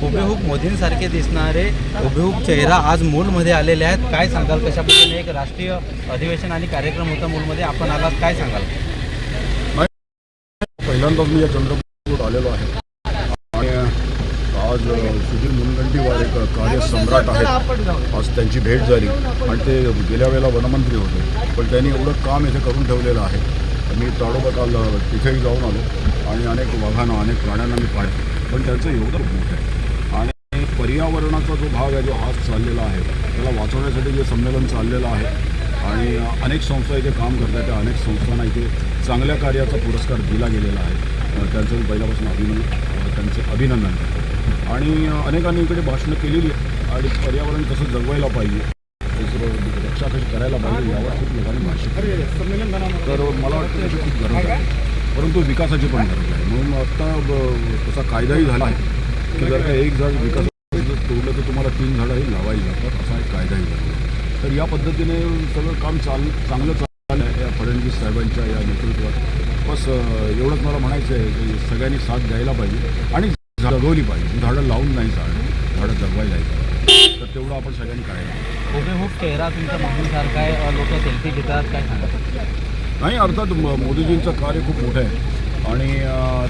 हुबेहूब मोदींसारखे दिसणारे हुबेहूब चेहरा आज मूलमध्ये आलेले आहेत. काय सांगाल? कशा पद्धतीने एक राष्ट्रीय अधिवेशन आणि कार्यक्रम होता मूलमध्ये? आपण आलात. काय सांगाल? पहिल्यांदाच मी या चंद्रपूर आलेलो आहे. आणि आज सुधीर मुनगंटीवार एक कार्यसम्राट आहेत. आज त्यांची भेट झाली. आणि ते गेल्या वेळेला वनमंत्री होते. पण त्यांनी एवढं काम इथे करून ठेवलेलं आहे. मी ताडोबा काल तिथेही जाऊन आलो. आणि अनेक वाघांना अनेक प्राण्यांना मी पाहिलं. पण त्यांचं एवढं मोठं आहे. पर्यावरणाचा जो भाग आहे जो आज चाललेला आहे त्याला वाचवण्यासाठी जे संमेलन चाललेलं आहे आणि अनेक संस्था इथे काम करतात. त्या अनेक संस्थांना इथे चांगल्या कार्याचा पुरस्कार दिला गेलेला आहे. त्यांचं मी पहिल्यापासून अभिनंदन त्यांचं त्यांचे अभिनंदन. करतो आणि अनेकांनी इकडे भाषणं केलेली आहेत आणि पर्यावरण कसं जगवायला पाहिजे. रक्षा कशी करायला पाहिजे यावर खूप लोकांनी भाषण तर मला वाटतं त्याची खूप गरज आहे. परंतु विकासाची पण गरज आहे. म्हणून आत्ता तसा कायदाही झाला आहे की जर का एक झाड विकास तर तुम्हाला तीन झाडंही लावायला लागतात असा एक कायदाही आहे. तर या पद्धतीने सगळं काम चाल चांगलं चाललं आहे या फडणवीस साहेबांच्या या नेतृत्वात. बस एवढंच मला म्हणायचं आहे की सगळ्यांनी साथ द्यायला पाहिजे आणि जगवली पाहिजे. झाडं लावून नाही झाडं झाडं जगवायला तर तेवढं आपण सगळ्यांनी करायला पाहिजे. हुबेहूब चेहरा तुमच्या मोदींसारखा आहे. लोक सेल्फी घेतात काय सांगाल नाही अर्थात मोदीजींचं कार्य खूप मोठं आहे. आणि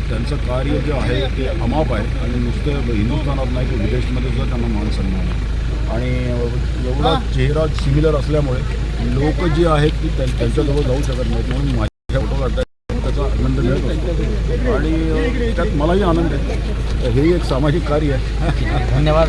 त्यांचं कार्य जे आहे ते अमाप आहे आणि नुसतं हिंदुस्थानात नाही तर विदेशमध्ये सुद्धा त्यांना मान सन्मान आहे. आणि एवढा चेहरा सिमिलर असल्यामुळे लोक जे आहेत ती त्यां- त्यांच्याजवळ जाऊ शकत नाहीत. म्हणून माझ्या फोटो काढतात त्याचा आनंद मिळत असतो. आणि त्यात मलाही आनंद आहे. हे एक सामाजिक कार्य आहे. धन्यवाद.